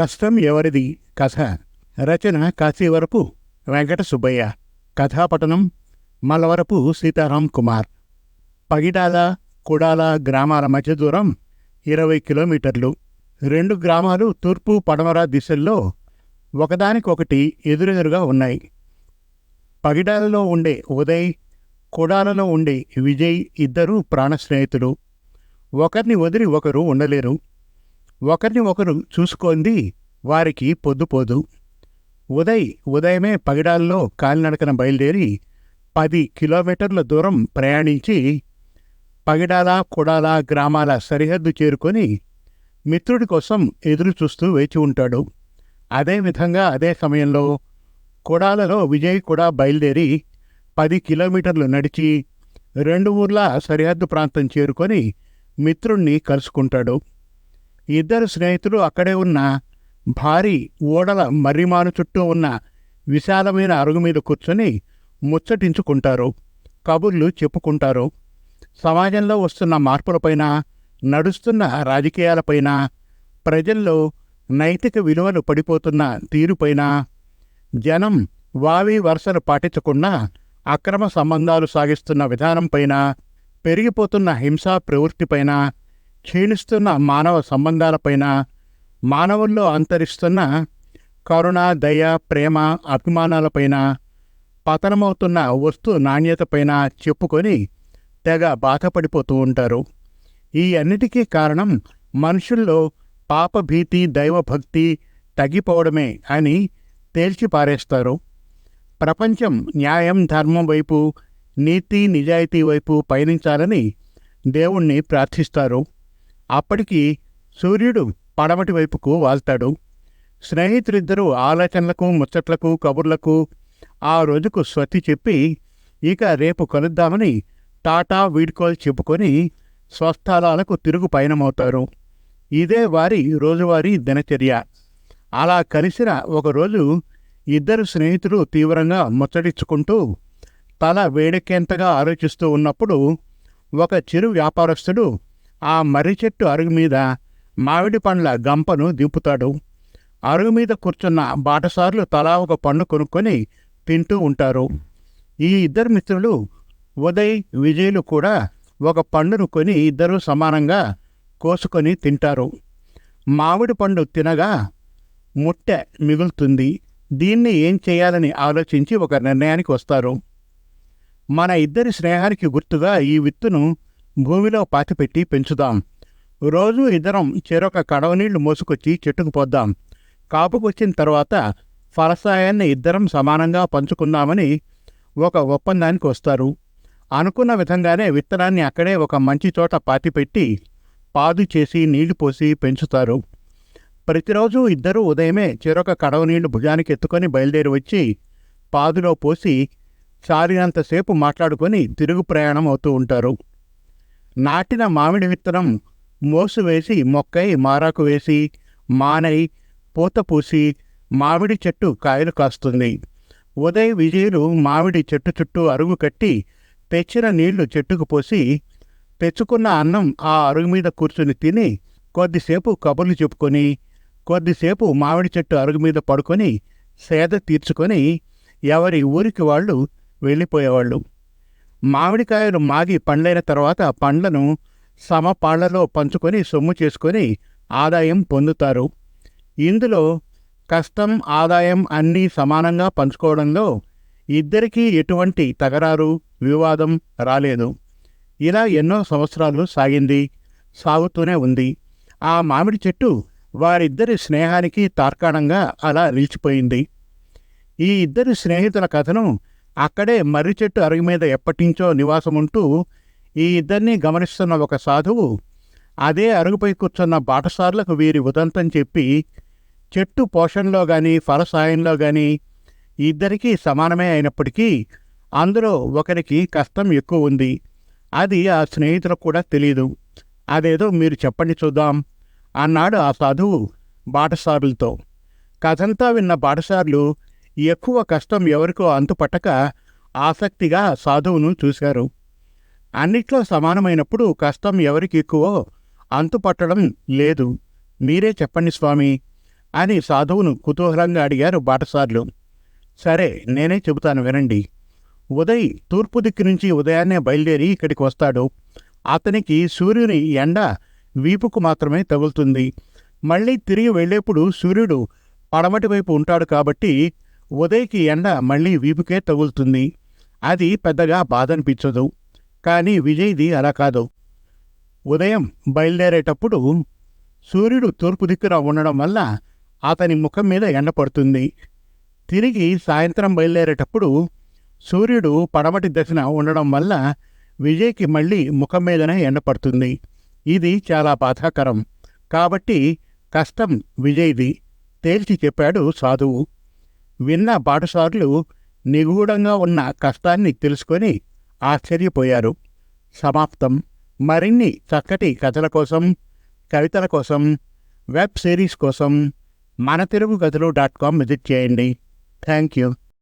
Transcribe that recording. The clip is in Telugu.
కష్టం ఎవరిది? కథ. రచన కాశీవరపు వెంకట సుబ్బయ్య. కథాపటనం మలవరపు సీతారాం కుమార్. పగిడాల కుడాల గ్రామాల మధ్య దూరం ఇరవై కిలోమీటర్లు. రెండు గ్రామాలు తూర్పు పడమర దిశల్లో ఒకదానికొకటి ఎదురెదురుగా ఉన్నాయి. పగిడాలలో ఉండే ఉదయ్ కుడాలలో ఉండే విజయ్ ఇద్దరూ ప్రాణ స్నేహితులు ఒకరిని వదిలి ఒకరు ఉండలేరు. ఒకరిని ఒకరు చూసుకోండి వారికి పొద్దుపోదు ఉదయ్ ఉదయమే పగిడాల్లో కాలినడకన బయలుదేరి పది కిలోమీటర్ల దూరం ప్రయాణించి పగిడాల కుడాల గ్రామాల సరిహద్దు చేరుకొని మిత్రుడి కోసం ఎదురు చూస్తూ వేచి ఉంటాడు. అదేవిధంగా అదే సమయంలో కుడాలలో విజయ్ కూడా బయలుదేరి పది కిలోమీటర్లు నడిచి రెండు ఊర్ల సరిహద్దు ప్రాంతం చేరుకొని మిత్రుణ్ణి కలుసుకుంటాడు. ఇద్దరు స్నేహితులు అక్కడే ఉన్న భారీ ఓడల మర్రిమాను చుట్టూ ఉన్న విశాలమైన అరుగు మీద కూర్చొని ముచ్చటించుకుంటారు కబుర్లు చెప్పుకుంటారు. సమాజంలో వస్తున్న మార్పులపైన నడుస్తున్న రాజకీయాలపైన ప్రజల్లో నైతిక విలువలు పడిపోతున్న తీరుపైన జనం వావి వరుసలు పాటించకుండా అక్రమ సంబంధాలు సాగిస్తున్న విధానంపైన పెరిగిపోతున్న హింసా ప్రవృత్తిపైన క్షీణిస్తున్న మానవ సంబంధాలపైన మానవుల్లో అంతరిస్తున్న కరుణ దయ ప్రేమ అభిమానాలపైన పతనమవుతున్న వస్తు నాణ్యతపైన చెప్పుకొని తెగ బాధపడిపోతూ ఉంటారు. ఈ అన్నిటికీ కారణం మనుషుల్లో పాపభీతి దైవభక్తి తగ్గిపోవడమే అని తేల్చిపారేస్తారు ప్రపంచం న్యాయం ధర్మం వైపు నీతి నిజాయితీ వైపు పయనించాలని దేవుణ్ణి ప్రార్థిస్తారు. అప్పటికి సూర్యుడు పడమటి వైపుకు వాల్తాడు స్నేహితులిద్దరూ ఆలోచనలకు ముచ్చట్లకు కబుర్లకు ఆ రోజుకు స్వతి చెప్పి ఇక రేపు కలుద్దామని టాటా వీడ్కోలు చెప్పుకొని స్వస్థలాలకు తిరుగు పయనమవుతారు. ఇదే వారి రోజువారీ దినచర్య. అలా కలిసిన ఒకరోజు ఇద్దరు స్నేహితులు తీవ్రంగా ముచ్చటించుకుంటూ తల వేడెక్కేంతగా ఆలోచిస్తూ ఉన్నప్పుడు ఒక చిరు వ్యాపారస్తుడు ఆ మర్రి చెట్టు అరుగు మీద మామిడి పండ్ల గంపను దింపుతాడు. అరుగు మీద కూర్చున్న బాటసార్లు తలా ఒక పండు కొనుక్కొని తింటూ ఉంటారు. ఈ ఇద్దరు మిత్రులు ఉదయ్ విజయ్లు కూడా ఒక పండును కొని ఇద్దరు సమానంగా కోసుకొని తింటారు. మామిడి పండు తినగా ముట్టె మిగులుతుంది. దీన్ని ఏం చేయాలని ఆలోచించి ఒక నిర్ణయానికి వస్తారు. మన ఇద్దరి స్నేహానికి గుర్తుగా ఈ విత్తును భూమిలో పాతిపెట్టి పెంచుదాం. రోజు ఇద్దరం చెరొక కడవ నీళ్ళు మోసుకొచ్చి చెట్టుకు పోద్దాం. కాపుకొచ్చిన తర్వాత ఫలసాయాన్ని ఇద్దరం సమానంగా పంచుకుందామని ఒక ఒప్పందానికి వస్తారు. అనుకున్న విధంగానే విత్తనాన్ని అక్కడే ఒక మంచి చోట పాతిపెట్టి పాదు చేసి నీళ్ళు పోసి పెంచుతారు. ప్రతిరోజు ఇద్దరూ ఉదయమే చెరొక కడవ నీళ్ళు భుజానికి ఎత్తుకొని బయలుదేరి వచ్చి పాదులో పోసి చాలినంతసేపు మాట్లాడుకొని తిరుగు ప్రయాణం అవుతూ ఉంటారు. నాటిన మామిడి విత్తనం మోసు వేసి మొక్కై మారాకు వేసి మానై పూత పూసి మామిడి చెట్టు కాయలు కాస్తుంది. ఉదయ్ విజయులు మామిడి చెట్టు చుట్టూ అరుగు కట్టి తెచ్చిన నీళ్ళు చెట్టుకు పోసి తెచ్చుకున్న అన్నం ఆ అరుగు మీద కూర్చుని తిని కొద్దిసేపు కబుర్లు చెప్పుకొని కొద్దిసేపు మామిడి చెట్టు అరుగు మీద పడుకొని సేద తీర్చుకొని ఎవరి ఊరికి వాళ్ళు వెళ్ళిపోయేవాళ్ళు. మామిడికాయలు మాగి పండ్లైన తర్వాత పండ్లను సమపాళ్ళలో పంచుకొని సొమ్ము చేసుకొని ఆదాయం పొందుతారు. ఇందులో కష్టం ఆదాయం అన్నీ సమానంగా పంచుకోవడంలో ఇద్దరికీ ఎటువంటి తగరారు వివాదం రాలేదు. ఇలా ఎన్నో సంవత్సరాలు సాగింది సాగుతూనే ఉంది. ఆ మామిడి చెట్టు వారిద్దరి స్నేహానికి తార్కాణంగా అలా నిలిచిపోయింది. ఈ ఇద్దరు స్నేహితుల కథను అక్కడే మర్రి చెట్టు అరుగు మీద ఎప్పటించో నివాసముంటూ ఈ ఇద్దరిని గమనిస్తున్న ఒక సాధువు అదే అరుగుపై కూర్చున్న బాటసార్లకు వీరి ఉదంతం చెప్పి చెట్టు పోషణలో కానీ ఫలసాయంలో కానీ ఇద్దరికీ సమానమే అయినప్పటికీ అందులో ఒకరికి కష్టం ఎక్కువ ఉంది. అది ఆ స్నేహితులకు కూడా తెలియదు అదేదో మీరు చెప్పండి చూద్దాం అన్నాడు ఆ సాధువు బాటసారులతో. కథంతా విన్న బాటసార్లు ఎక్కువ కష్టం ఎవరికో అంతుపట్టక ఆసక్తిగా సాధువును చూశారు. అన్నిట్లో సమానమైనప్పుడు కష్టం ఎవరికి ఎక్కువో అంతుపట్టడం లేదు. మీరే చెప్పండి స్వామి అని సాధువును కుతూహలంగా అడిగారు బాటసార్లు. సరే నేనే చెబుతాను వినండి. ఉదయ్ తూర్పు దిక్కు నుంచి ఉదయాన్నే బయలుదేరి ఇక్కడికి వస్తాడు. అతనికి సూర్యుని ఎండ వీపుకు మాత్రమే తగులుతుంది. మళ్ళీ తిరిగి వెళ్ళేప్పుడు సూర్యుడు పడమటి వైపు ఉంటాడు కాబట్టి ఉదయ్కి ఎండ మళ్ళీ వీపుకే తగులుతుంది. అది పెద్దగా బాధ అనిపించదు కానీ విజయ్ది అలా కాదు. ఉదయం బయలుదేరేటప్పుడు సూర్యుడు తూర్పు దిక్కున ఉండడం వల్ల అతని ముఖం మీద ఎండ పడుతుంది. తిరిగి సాయంత్రం బయలుదేరేటప్పుడు సూర్యుడు పడమటి దశన ఉండడం వల్ల విజయ్కి మళ్ళీ ముఖం మీదనే ఎండ పడుతుంది. ఇది చాలా బాధాకరం. కాబట్టి కష్టం విజయ్ది. తేల్చి చెప్పాడు సాధువు. విన్న బాటసార్లు నిగూఢంగా ఉన్న కష్టాన్ని తెలుసుకొని ఆశ్చర్యపోయారు. సమాప్తం. మరిన్ని చక్కటి కథల కోసం కవితల కోసం వెబ్ సిరీస్ కోసం మన తెలుగు కథలు డాట్ కామ్ విజిట్ చేయండి. Thank you